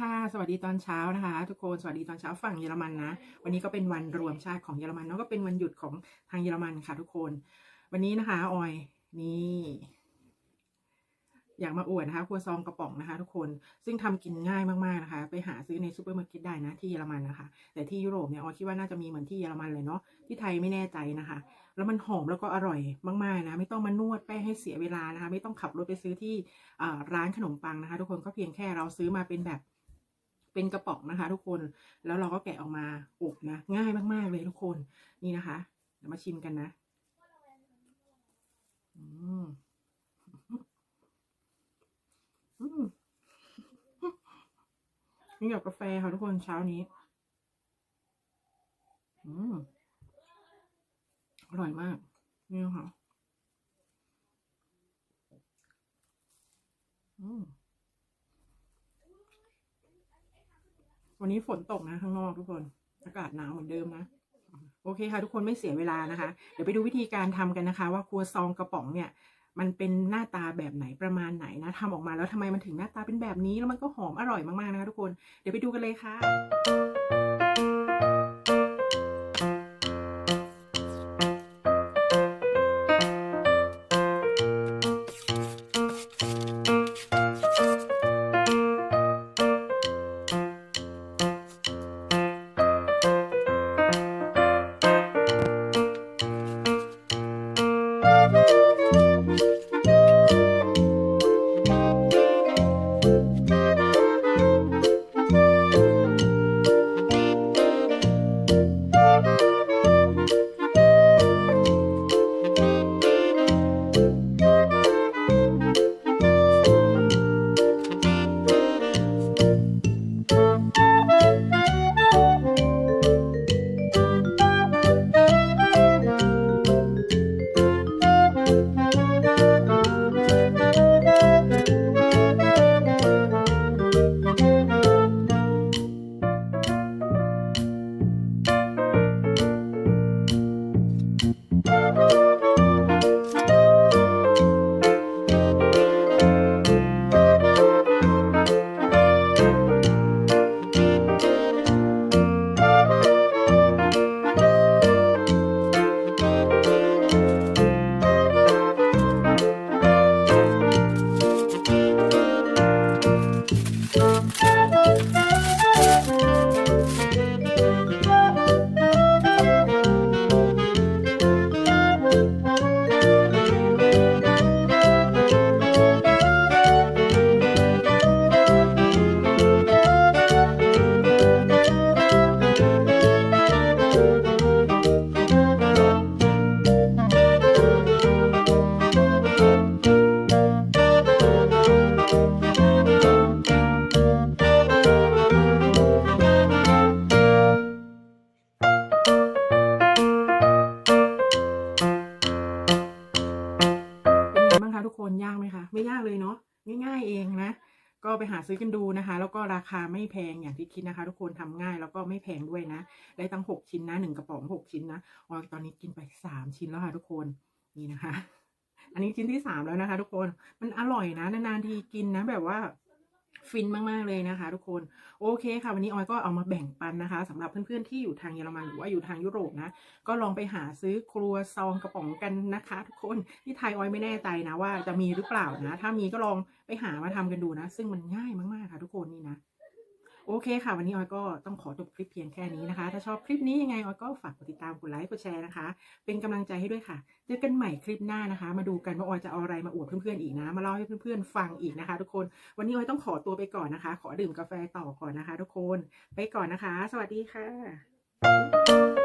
ค่ะ สวัสดีตอนเช้านะคะ ทุกคนสวัสดีตอนเช้าฝั่งเยอรมันนะ วันนี้ก็เป็นวันรวมชาติของเยอรมันแล้วก็เป็นวันหยุดของทางเยอรมันค่ะทุกคน วันนี้นะคะออยนี่ อยากมาอวดนะคะครัวซองกระป๋องนะคะ ทุกคนซึ่งทำกินง่ายมากๆนะคะ ไปหาซื้อในซูเปอร์มาร์เก็ตได้นะที่เยอรมันนะคะ แต่ที่ยุโรปเนี่ยออยคิดว่าน่าจะมีเหมือนที่เยอรมันเลยเนาะที่ไทยไม่แน่ใจนะคะ แล้วมันหอมแล้วก็อร่อยมากๆนะไม่ต้องมานวดแป้งให้เสียเวลานะคะ ไม่ต้องขับรถไปซื้อที่ร้านขนมปังนะคะ ทุกคนก็เพียงแค่เราซื้อมาเป็นแบบ เป็นกระป๋องนะคะ ทุกคน แล้วเราก็แกะออกมาอบนะ ง่ายมากๆเลยทุกคน นี่นะคะเดี๋ยวมาชิมกันนะ อืมอืมนี่กับกาแฟค่ะทุกคนเช้านี้ อืมอร่อยมาก นี่ค่ะ อืม วันนี้ฝนตกนะข้างนอกทุกคน อากาศหนาวเหมือนเดิมนะ โอเคค่ะทุกคนไม่เสียเวลานะคะ เดี๋ยวไปดูวิธีการทำกันนะคะ ว่าครัวซองกระป๋องเนี่ย มันเป็นหน้าตาแบบไหนประมาณไหนนะทำออกมาแล้วทำไมมันถึงหน้าตาเป็นแบบนี้แล้วมันก็หอมอร่อยมากๆนะคะทุกคน เดี๋ยวไปดูกันเลยค่ะ เคนยากไหมคะ ไม่ยากเลยเนาะง่าย ๆเองนะ ก็ไปหาซื้อกันดูนะคะ แล้วก็ราคาไม่แพงอย่างที่คิดนะคะ ทุกคนทำง่ายแล้วก็ไม่แพงด้วยนะ ได้ตั้งหกชิ้นนะหนึ่งกระป๋องหกชิ้นนะออตอนนี้กินไปสามชิ้นแล้วค่ะทุกคนนี่นะคะ อันนี้ชิ้นที่สามแล้วนะคะ ทุกคนมันอร่อยนะนานๆทีกินนะแบบว่า ฟินมากๆเลยนะคะ ทุกคนโอเคค่ะ วันนี้ออยก็เอามาแบ่งปันนะคะสำหรับเพื่อนๆที่อยู่ทางเยอรมันหรือว่าอยู่ทางยุโรปนะ ก็ลองไปหาซื้อครัวซองกระป๋องกันนะคะ ทุกคนที่ไทยออยไม่แน่ใจนะว่าจะมีหรือเปล่านะ ถ้ามีก็ลองไปหามาทำกันดูนะ ซึ่งมันง่ายมากๆค่ะ ทุกคนนี่นะ โอเคค่ะ วันนี้ออยก็ต้องขอจบคลิปเพียงแค่นี้นะคะ ถ้าชอบคลิปนี้ยังไงออยก็ฝากกดติดตามกดไลค์กดแชร์นะคะ เป็นกำลังใจให้ด้วยค่ะ เจอกันใหม่คลิปหน้านะคะ มาดูกันว่าออยจะเอาอะไรมาอวดเพื่อนๆอีกนะ มาเล่าให้เพื่อนๆฟังอีกนะคะ ทุกคน วันนี้ออยต้องขอตัวไปก่อนนะคะ ขอดื่มกาแฟต่อก่อนนะคะ ทุกคน ไปก่อนนะคะ สวัสดีค่ะ